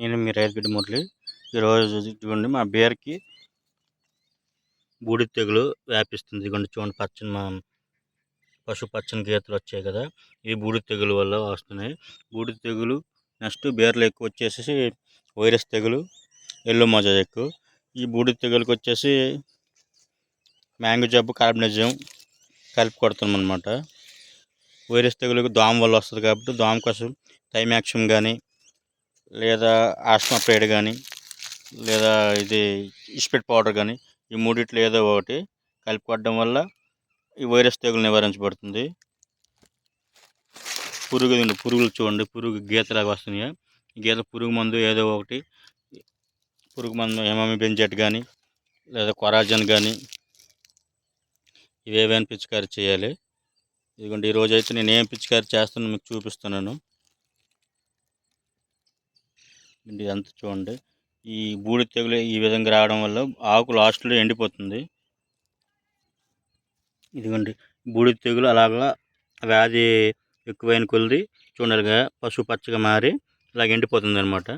నేను మీ రైతుగడ్డి మురళి. ఈరోజు చూడండి మా బీర్కి బూడిద తెగులు వ్యాపిస్తుంది. ఇదిగోండి చూడండి పచ్చని మా పశు పచ్చని గీతలు వచ్చాయి కదా. ఈ బూడిద తెగులు వల్ల వస్తున్నాయి. బూడిద తెగులు నెక్స్ట్ బీర్లు ఎక్కువ వచ్చేసి వైరస్ తెగులు ఎల్లో మొజాయిక్ ఈ బూడిద తెగులుకి వచ్చేసి మ్యాంగో జబ్బు కార్బనిజం కలిపి కొడుతున్నాం అనమాట వైరస్ తెగులకు దోమ వల్ల వస్తుంది కాబట్టి దోమ కోసం థైమాక్సిమ్ కానీ లేదా ఆస్మా పేడ్ కానీ లేదా ఇది ఇస్పెట్ పౌడర్ కానీ ఈ మూడిట్లో ఏదో ఒకటి కలిపి వల్ల ఈ వైరస్ తెగులు నివారించబడుతుంది. పురుగు పురుగులు చూడండి పురుగు గీతలాగా వస్తున్నాయి. గీత పురుగు మందు ఏదో ఒకటి పురుగు మందు ఏమేమి బెంజెట్ కానీ లేదా కొరాజన్ కానీ ఇవేవైనా పిచికారి చేయాలి. ఇదిగోండి ఈరోజు అయితే నేను ఏం పిచికారి చేస్తానో మీకు చూపిస్తున్నాను. ఇది అంతా చూడండి. ఈ బూడి తెగులు ఈ విధంగా రావడం వల్ల ఆకు లాస్ట్లో ఎండిపోతుంది. ఇదిగోండి. బూడి తెగులు అలాగా వ్యాధి ఎక్కువైన కొలిది చూడాలిగా పసుపు పచ్చగా మారి ఇలాగ ఎండిపోతుంది అనమాట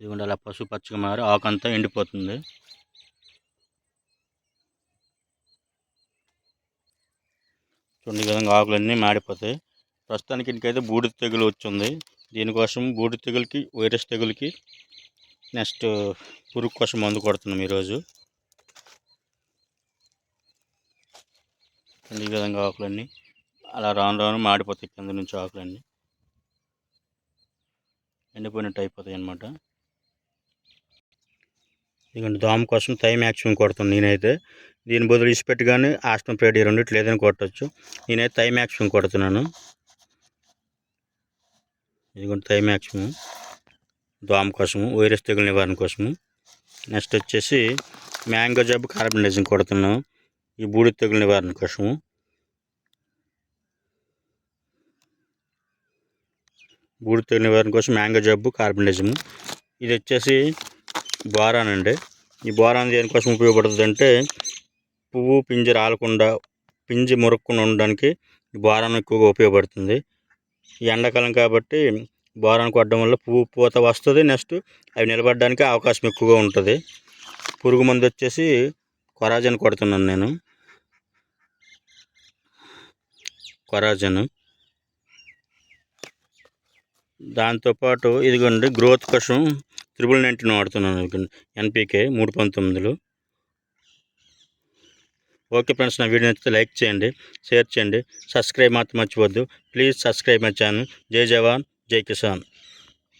ఇదిగోండి అలా పసుపు పచ్చగా మారి ఆకు అంతా ఎండిపోతుంది. చూడండి ఈ విధంగా ఆకులన్నీ మాడిపోతాయి. ప్రస్తుతానికి ఇంకైతే బూడిద తెగులు వచ్చింది. దీనికోసం బూడిద తెగులకి వైరస్ తెగులకి నెక్స్ట్ పురుగు కోసం మందు కొడుతున్నాం ఈరోజు. ఈ విధంగా ఆకులన్నీ అలా రాను రాను మాడిపోతాయి కింద నుంచి ఆకులన్నీ. ఎండిపోయినట్టు అయిపోతాయి అన్నమాట. ఎందుకంటే దోమ కోసం థై మ్యాక్సిమం కొడుతాను నేనైతే. దీని బదులు ఇసిపెట్టి కానీ ఆస్టమ్ ప్రేడి ఈ రెండిట్లు కొట్టచ్చు. నేనైతే తై మ్యాక్సిమం కొడుతున్నాను. ఇదిగోండి థై మ్యాక్సిమం దోమ కోసము వైరస్ తెగులు నివారణ కోసము. నెక్స్ట్ వచ్చేసి మ్యాంగో జబ్బు కార్బనైజింగ్ కొడుతున్నాం. ఈ బూడిద తెగులు నివారణ కోసము. బూడిద తెగులు నివారణ కోసం మ్యాంగో జబ్బు కార్బనైజము ఇది వచ్చేసి బోరాన్ అండి. ఈ బోరాన్ దేనికోసం ఉపయోగపడుతుంది అంటే పువ్వు పింజి రాలకుండా పింజి మురక్కుండా ఉండడానికి ఈ బోరాన్ ఎక్కువగా ఉపయోగపడుతుంది. ఈ ఎండాకాలం కాబట్టి బోరానికి కొట్టడం వల్ల పువ్వు పూత వస్తుంది. నెక్స్ట్ అవి నిలబడడానికి అవకాశం ఎక్కువగా ఉంటుంది. పురుగు మందు వచ్చేసి కొరాజన్ కొడుతున్నాను నేను. కొరాజన్. దాంతోపాటు ఇదిగోండి గ్రోత్ కోసం త్రిబుల్ నైన్టీన్ వాడుతున్నాను ఇదిగోండి ఎన్పీకే మూడు పంతొమ్మిదిలో. ఓకే ఫ్రెండ్స్ నా వీడియో నచ్చితే లైక్ చేయండి షేర్ చేయండి సబ్స్క్రైబ్ మాత్రం మర్చిపోద్దు ప్లీజ్ సబ్స్క్రైబ్ మై ఛానల్. జై జవాన్. జై కిసాన్